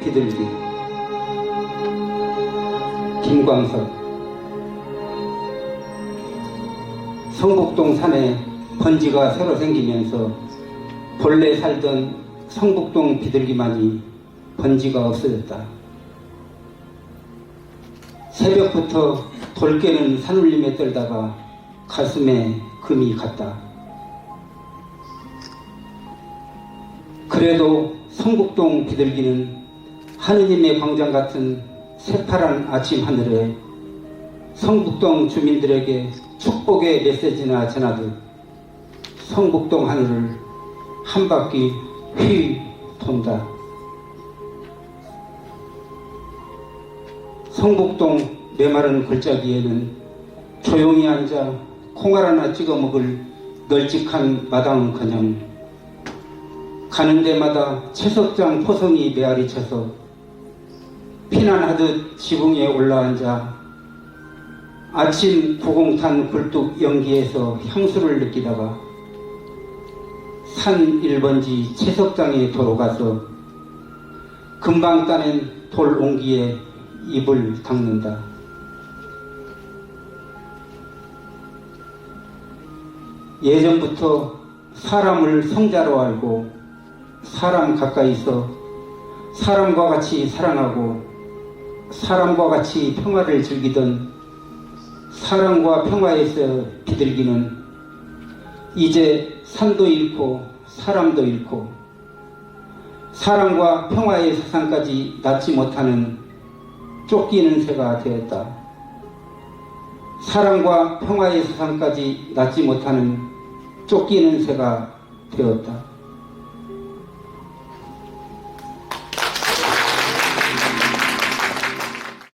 비둘기 김광석 성북동 산에 번지가 새로 생기면서 본래 살던 성북동 비둘기만이 번지가 없어졌다. 새벽부터 돌 깨는 산울림에 떨다가 가슴에 금이 갔다. 그래도 성북동 비둘기는 하느님의 광장 같은 새파란 아침 하늘에 성북동 주민들에게 축복의 메시지나 전하듯 성북동 하늘을 한 바퀴 휘 돈다. 성북동 메마른 골짜기에는 조용히 앉아 콩알 하나 찍어 먹을 널찍한 마당은커녕 가는 데마다 채석장 포성이 메아리 쳐서 피난하듯 지붕에 올라앉아 아침 구공탄 굴뚝 연기에서 향수를 느끼다가 산 1번지 채석장에 돌아가서 금방 따낸 돌 옹기에 입을 닦는다. 예전부터 사람을 성자로 알고 사람 가까이서 사람과 같이 사랑하고 사람과 같이 평화를 즐기던 사랑과 평화에서 비둘기는 이제 산도 잃고 사람도 잃고 사랑과 평화의 세상까지 낳지 못하는 쫓기는 새가 되었다. 사랑과 평화의 세상까지 낳지 못하는 쫓기는 새가 되었다.